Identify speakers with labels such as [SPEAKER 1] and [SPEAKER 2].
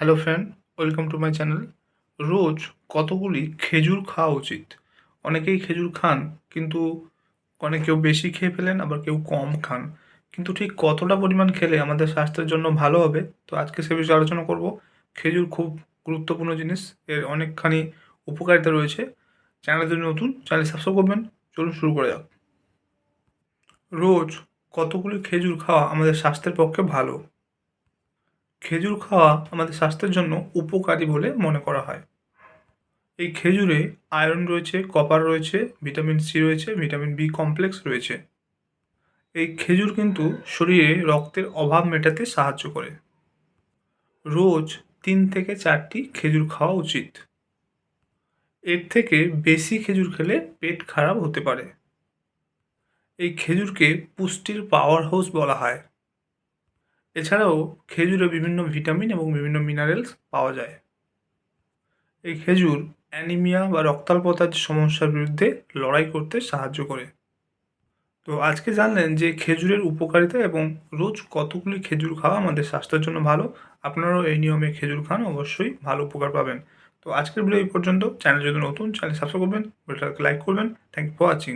[SPEAKER 1] Hello friend welcome to my channel রোজ কতগুলি খেজুর খাওয়া উচিত? অনেকেই খেজুর খান, কিন্তু অনেক কেউ বেশি খেয়ে ফেলেন, আবার কেউ কম খান। কিন্তু ঠিক কতটা পরিমাণ খেলে আমাদের স্বাস্থ্যের জন্য ভালো হবে? তো আজকে সে বিষয়ে আলোচনা করব। খেজুর খুব গুরুত্বপূর্ণ জিনিস, এর অনেকখানি উপকারিতা রয়েছে। চ্যানেল যদি নতুন চ্যানেল সাবস্ক্রাইব করবেন। চলুন শুরু করা যাক। রোজ কতগুলি খেজুর খাওয়া আমাদের স্বাস্থ্যের পক্ষে ভালো? খেজুর খাওয়া আমাদের স্বাস্থ্যের জন্য উপকারী বলে মনে করা হয়। এই খেজুরে আয়রন রয়েছে, কপার রয়েছে, ভিটামিন সি রয়েছে, ভিটামিন বি কমপ্লেক্স রয়েছে। এই খেজুর কিন্তু শরীরে রক্তের অভাব মেটাতে সাহায্য করে। রোজ তিন থেকে চারটি খেজুর খাওয়া উচিত। এর থেকে বেশি খেজুর খেলে পেট খারাপ হতে পারে। এই খেজুরকে পুষ্টির পাওয়ার হাউস বলা হয়। এছাড়াও খেজুরে বিভিন্ন ভিটামিন এবং বিভিন্ন মিনারেলস পাওয়া যায়। এই খেজুর অ্যানিমিয়া বা রক্তাল্পতার সমস্যার বিরুদ্ধে লড়াই করতে সাহায্য করে। তো আজকে জানলেন যে খেজুরের উপকারিতা এবং রোজ কতগুলি খেজুর খাওয়া আমাদের স্বাস্থ্যের জন্য ভালো, আপনারাও এই নিয়মে খেজুর খান, অবশ্যই ভালো উপকার পাবেন। তো আজকের ভিডিও এই পর্যন্ত। চ্যানেল যদি নতুন চ্যানেল সাবস্ক্রাইব করবেন ভিডিওটাকে লাইক করবেন। Thank for watching